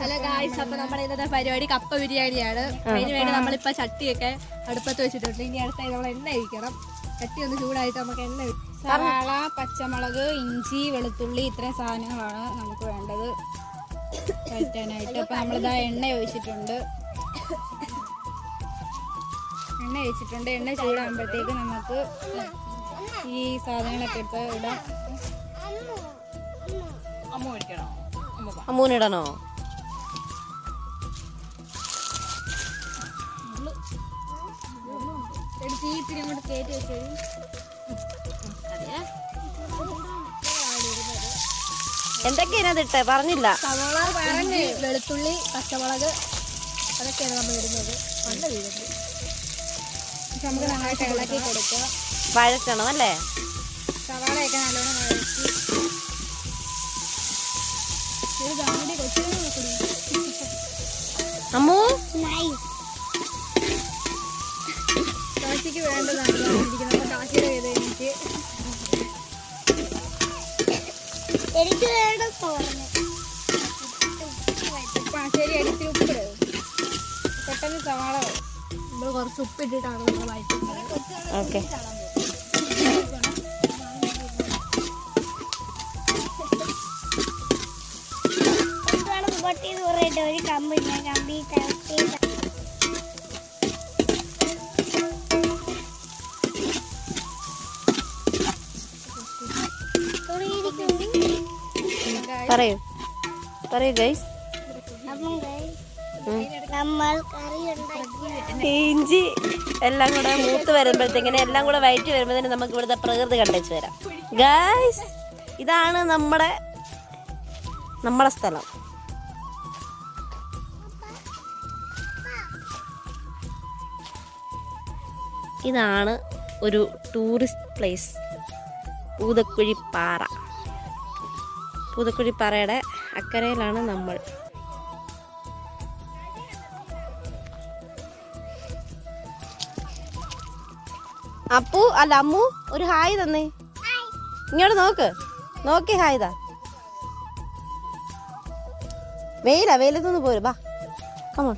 Hello guys അപ്പൊ നമ്മുടെ ഇന്നത്തെ പരിപാടി കപ്പ ബിരിയാണിയാണ്. അതിന് വേണ്ടി നമ്മളിപ്പോ ചട്ടിയൊക്കെ അടുപ്പത്ത് വെച്ചിട്ടുണ്ട്. ഇനി അടുത്തായി നമ്മൾ എണ്ണ ഒഴിക്കണം. ചട്ടി ഒന്ന് ചൂടായിട്ട് നമുക്ക് എണ്ണ സവാള പച്ചമുളക് ഇഞ്ചി വെളുത്തുള്ളി ഇത്രയും സാധനങ്ങളാണ് നമുക്ക് വേണ്ടത്. വഴറ്റാനായിട്ട്. അപ്പൊ നമ്മളിതാ എണ്ണ ഒഴിച്ചിട്ടുണ്ട്. എണ്ണ ഒഴിച്ചിട്ടുണ്ട്. എണ്ണ ചൂടാകുമ്പോഴത്തേക്ക് നമുക്ക് ഈ സാധനങ്ങളൊക്കെ എടുത്ത് ഇടാം. അമ്മൂനിടണോ ഇത്തിരി അങ്ങോട്ട് കയറ്റി വെച്ചത് എന്തൊക്കെയാ ഇതിനകത്ത് ഇട്ടെ? പറഞ്ഞില്ല. സവാള വെളുത്തുള്ളി പച്ചമുളക് അതൊക്കെയാണ് നമ്മൾ ഇടുന്നത്. നല്ല വീഴുന്നത് നമുക്ക് നന്നായിട്ട് ഇളക്കി കൊടുക്കുക വഴറ്റണം അല്ലേ? സവാളയൊക്കെ നല്ലോണം കാശിക്ക് വേണ്ടതാണ്. ഇരിക്കുന്നത് അപ്പൊ കാശിയുടെ ചെയ്ത് എനിക്ക്. എനിക്ക് വേണം തോന്നുന്നു ഉപ്പ് ശരി ഉപ്പിട്. പെട്ടെന്ന് സവാള നമ്മൾ കുറച്ച് ഉപ്പിട്ടിട്ടാണ് നമ്മൾ വഴറ്റുന്നത് ഓക്കെ. ഒരു കമ്പ് ഞാൻ കമ്പി കറക്റ്റ് പറയൂ. പറയൂ ഗൈസ് ഇഞ്ചി എല്ലാം കൂടെ മൂത്ത് വരുമ്പോഴത്തേക്കിനെ എല്ലാം കൂടെ വയറ്റി വരുമ്പോഴത്തേന് നമുക്ക് ഇവിടുത്തെ പ്രകൃതി കണ്ടേച്ച് വരാം ഗൈസ് ഇതാണ് നമ്മുടെ നമ്മുടെ സ്ഥലം. ഇതാണ് ഒരു ടൂറിസ്റ്റ് പ്ലേസ് പൂതക്കുഴി പാറ. പൂതക്കുഴി പാറയുടെ അക്കരയിലാണ് നമ്മൾ. അപ്പു അല്ല അമ്മു ഒരു ഹായ് തന്നേ. ഇങ്ങോട്ട് നോക്ക്. നോക്കി ഹായ് താ. വെയില വെയിലത്തൊന്ന് പോരും ബാ കമോൺ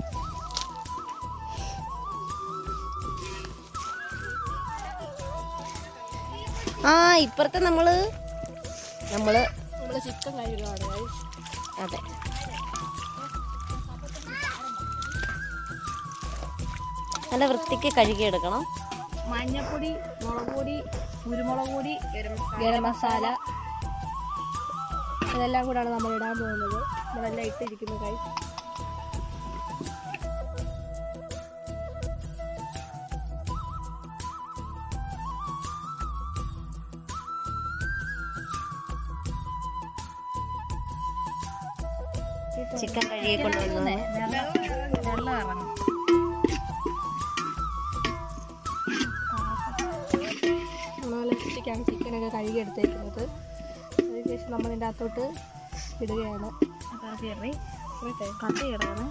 ആ ഇപ്പുറത്തെ നമ്മൾ നമ്മൾ ചിക്കൻ കഴുകുകയാണ് guys. അതെ. നല്ല വൃത്തിക്ക് കഴുകിയെടുക്കണം മഞ്ഞപ്പൊടി മുളക് പൊടി കുരുമുളക് പൊടി ഗരം മസാല. ഇതെല്ലാം കൂടാണ് നമ്മൾ ഇടാൻ പോകുന്നത്. നമ്മളെല്ലാം ഇട്ടിരിക്കുന്നു കൈ ചിക്കൻ കഴുകി കൊണ്ടുവന്നു. നമ്മൾ ലിപ്സ്റ്റിക്കാണ് ചിക്കനൊക്കെ കഴുകി എടുത്തേക്കുന്നത് അതിനുശേഷം നമ്മൾ ഇതിന്റെ അകത്തോട്ട് ഇടുകയാണ് കത്തി ഇടണം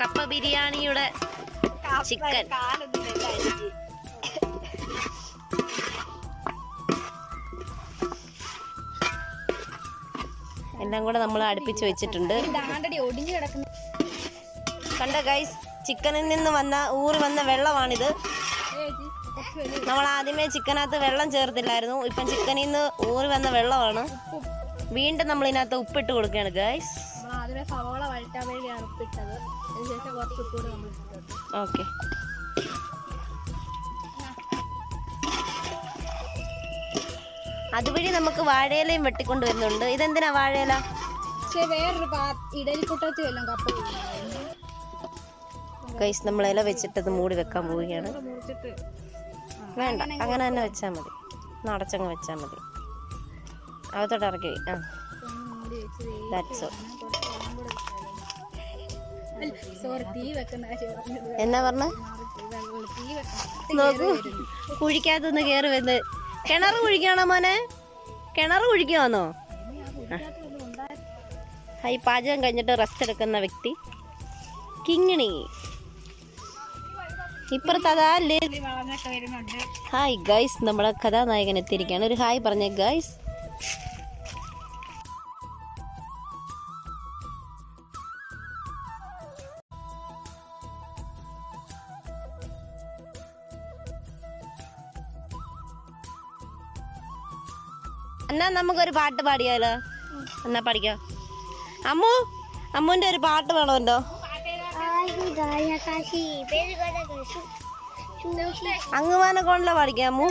കപ്പ ബിരിയാണിയുടെ ചിക്കൻ. എല്ലാം കൂടെ നമ്മൾ അടുപ്പിച്ച് വെച്ചിട്ടുണ്ട്. ഒടിഞ്ഞു കിടക്കുന്ന കണ്ട ഗൈസ് ചിക്കനിൽ നിന്ന് വന്ന ഊറി വന്ന വെള്ളമാണിത്. നമ്മൾ ആദ്യമേ ചിക്കനകത്ത് വെള്ളം ചേർത്തില്ലായിരുന്നു. ഇപ്പം ചിക്കനിൽ നിന്ന് ഊറി വന്ന വെള്ളമാണ്. വീണ്ടും നമ്മൾ ഇതിനകത്ത് ഉപ്പിട്ട് കൊടുക്കുകയാണ് ഗൈസ് നമ്മൾ ആദ്യമേ സവാള വഴറ്റാൻ വേണ്ടിയാണ് ഉപ്പിട്ടത്. അതിനുശേഷം കുറച്ച് ഉപ്പ് കൂടി നമ്മൾ ഓക്കെ. അതുവഴി നമുക്ക് വാഴയിലയും വെട്ടിക്കൊണ്ട് വരുന്നുണ്ട്. ഇതെന്തിനാ വാഴയില? പക്ഷെ വേറൊരു ഇടലിക്കുട്ടത്തിൽ കപ്പ ഗൈസ് നമ്മൾ ഇല വെച്ചിട്ട് അത് മൂടി വെക്കാൻ പോവുകയാണ്. വേണ്ട അങ്ങനെ തന്നെ വെച്ചാൽ മതി. നടച്ചങ്ങ് വെച്ചാൽ മതി. അകത്തോട്ട് ഇറക്കി. ആ. എന്നാ പറഞ്ഞ? കുഴിക്കാത്തൊന്ന് കയറി വന്ന്. കിണർ കുഴിക്കണോ മോനെ? കിണർ കുഴിക്കുവാന്നോ ഹൈ പാചകം കഴിഞ്ഞിട്ട് റെസ്റ്റ് എടുക്കുന്ന വ്യക്തി കിങ്ങിണി. ഇപ്പുറത്ത് അതാ ഹായ് ഗൈസ് നമ്മുടെ കഥാനായകൻ എത്തിയിരിക്കുകയാണ്. ഒരു ഹായ് പറഞ്ഞ ഗൈസ് എന്നാ നമുക്കൊരു പാട്ട് പാടിയാലോ? എന്നാ പഠിക്കാം. അമ്മു അമ്മുവിന്റെ ഒരു പാട്ട് വേണമല്ലോ. അന്നാനെ കൊണ്ടല്ലോ പാടിക്കാം അമ്മു.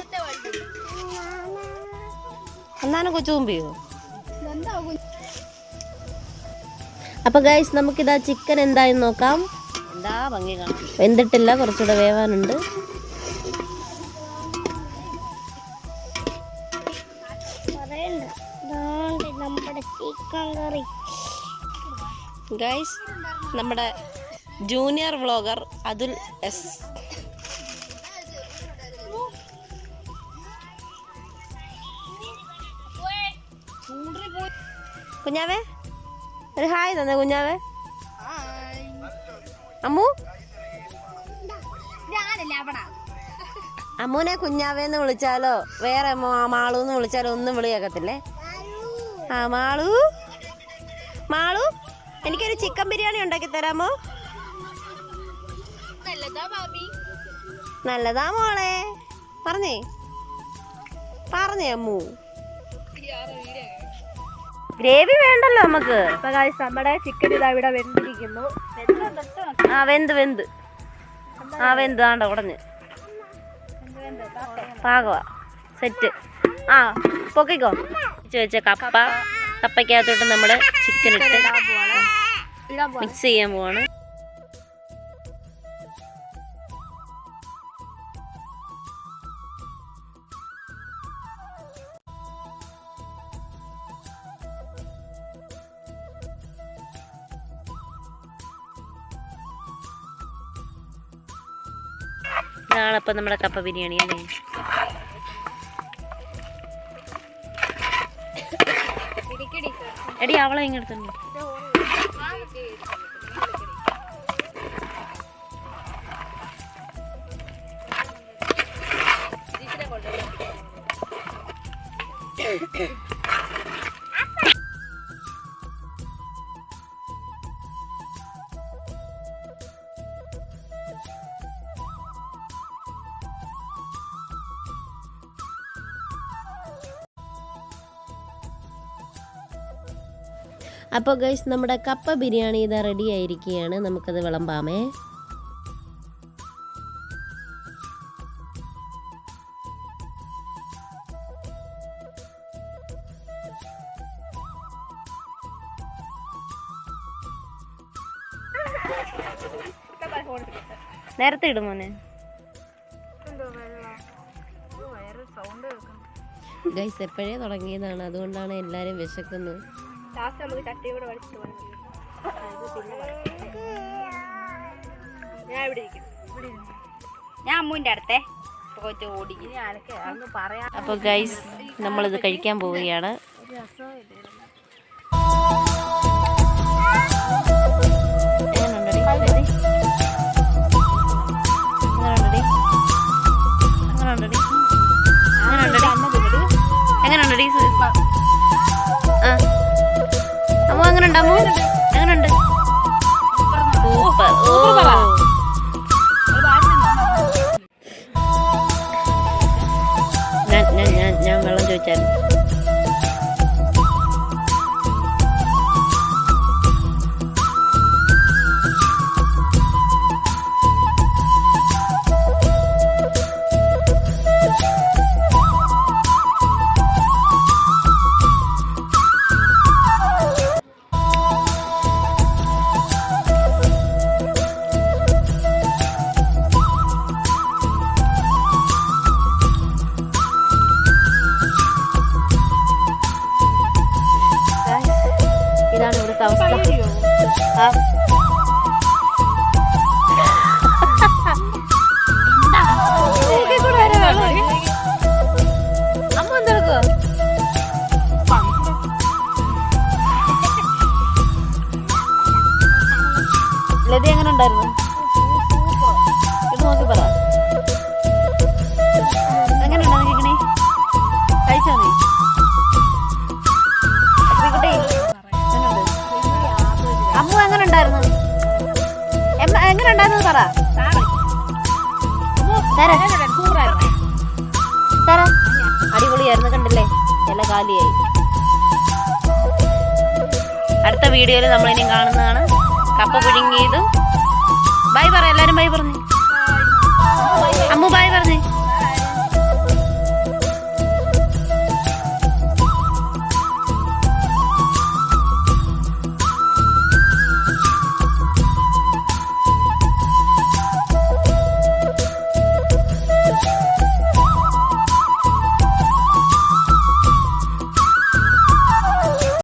എന്നാലും കൊച്ചു മുമ്പിയോ അപ്പൊ ഗൈസ് നമുക്കിതാ ചിക്കൻ എന്തായെന്ന് നോക്കാം. എന്താ ഭംഗി കാണാം വെന്തിട്ടില്ല കുറച്ചുകൂടെ വേവാനുണ്ട്. ഗൈസ് നമ്മുടെ ജൂനിയർ വ്ളോഗർ അതുൽ എസ് കുഞ്ഞാവേ ഒരു ഹായ് തന്നെ കുഞ്ഞാവേ. അമ്മു? അമ്മുനെ കുഞ്ഞാവേന്ന് വിളിച്ചാലോ? വേറെ മാളൂന്ന് വിളിച്ചാലോ? ഒന്നും വിളിയാക്കത്തില്ലേ? ആ മാളു? മാളു? എനിക്കൊരു ചിക്കൻ ബിരിയാണി ഉണ്ടാക്കി തരാമോ? നല്ലതാ മോളെ. പറഞ്ഞേ. പറഞ്ഞേ അമ്മു. ഗ്രേവി വേണ്ടല്ലോ നമുക്ക്. നമ്മുടെ ചിക്കൻ ഇതാ ഇവിടെ വെന്തിരിക്കുന്നു. ആ വെന്ത് വെന്ത്. ആ വെന്ത്. ആണ്ട ഉടഞ്ഞ്. പാകവാ. സെറ്റ്. ആ പൊക്കിക്കോ. ചോദിച്ച വെച്ച കപ്പ. കപ്പയ്ക്കകത്തോട്ട് നമ്മൾ ചിക്കൻ ഇട്ട് മിക്സ് ചെയ്യാൻ പോവാണ്. ഇതാണ് അപ്പം നമ്മുടെ കപ്പ ബിരിയാണി അല്ലേ? എടി അവളെ ഇങ്ങെടുത്തുണ്ട് അപ്പോൾ ഗൈസ് നമ്മുടെ കപ്പ ബിരിയാണി ഇതാ റെഡി ആയിരിക്കുകയാണ്. നമുക്കത് വിളമ്പാമേ. നേരത്തെ ഇടും മോനെ. ഗൈസ് എപ്പോഴേ തുടങ്ങിയതാണ്. അതുകൊണ്ടാണ് എല്ലാവരും വിശക്കുന്നത് ലാസ്റ്റ് നമുക്ക് ചട്ടിയും കൂടെ വലിച്ചിട്ട് പോകണം ഞാൻ ഇവിടെ ഇരിക്കും ഞാൻ അമ്മുവിന്റെ അടുത്തേ. അപ്പോൾ ഗൈസ് നമ്മളിത് കഴിക്കാൻ പോവുകയാണ്. എങ്ങനുണ്ടെടി? എങ്ങനെ ഉണ്ടായിരുന്നു എങ്ങനെ ഉണ്ടായിരുന്നു പറ. തര. അടിപൊളിയായിരുന്നു കണ്ടില്ലേ? ഇല കാലിയായി. അടുത്ത വീഡിയോയിൽ നമ്മൾ ഇനി കാണുന്നതാണ്. കപ്പ പുഴുങ്ങിയതും. ബൈ പറ എല്ലാരും ബൈ പറഞ്ഞു. അമ്മു ബൈ പറഞ്ഞു.